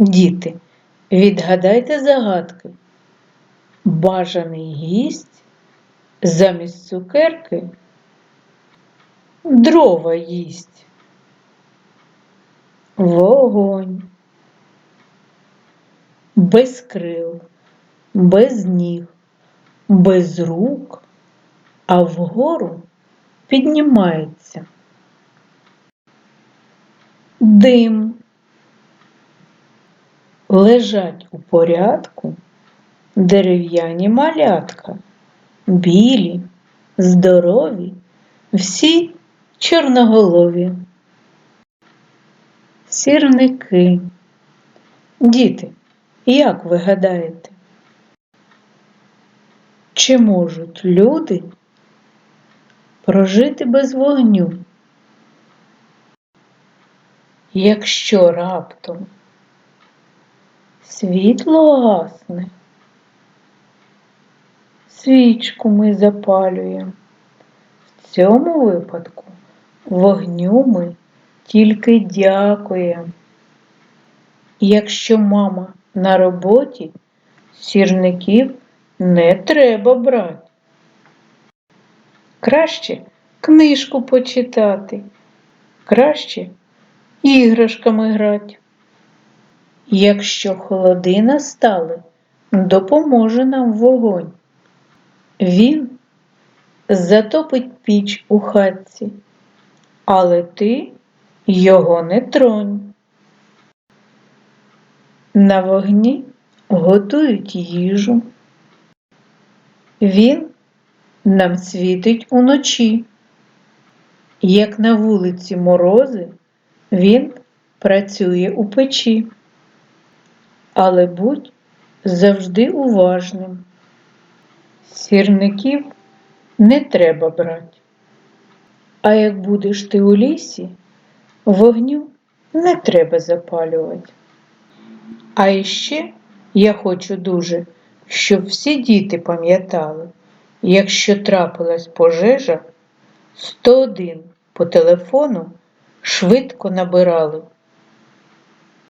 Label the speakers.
Speaker 1: Діти, відгадайте загадки. Бажаний гість замість цукерки дрова їсть. Вогонь. Без крил, без ніг, без рук, а вгору піднімається. Дим. Лежать у порядку дерев'яні малятка, білі, здорові, всі чорноголові. Сірники. Діти, як ви гадаєте? Чи можуть люди прожити без вогню? Якщо раптом світло гасне, свічку ми запалюємо. В цьому випадку вогню ми тільки дякуємо. Якщо мама на роботі, сірників не треба брати. Краще книжку почитати, краще іграшками грати. Якщо холоди настали, допоможе нам вогонь. Він затопить піч у хатці, але ти його не тронь. На вогні готують їжу. Він нам світить уночі. Як на вулиці морози, він працює у печі. Але будь завжди уважним. Сірників не треба брати. А як будеш ти у лісі, вогню не треба запалювати. А іще я хочу дуже, щоб всі діти пам'ятали, якщо трапилась пожежа, 101 по телефону швидко набирали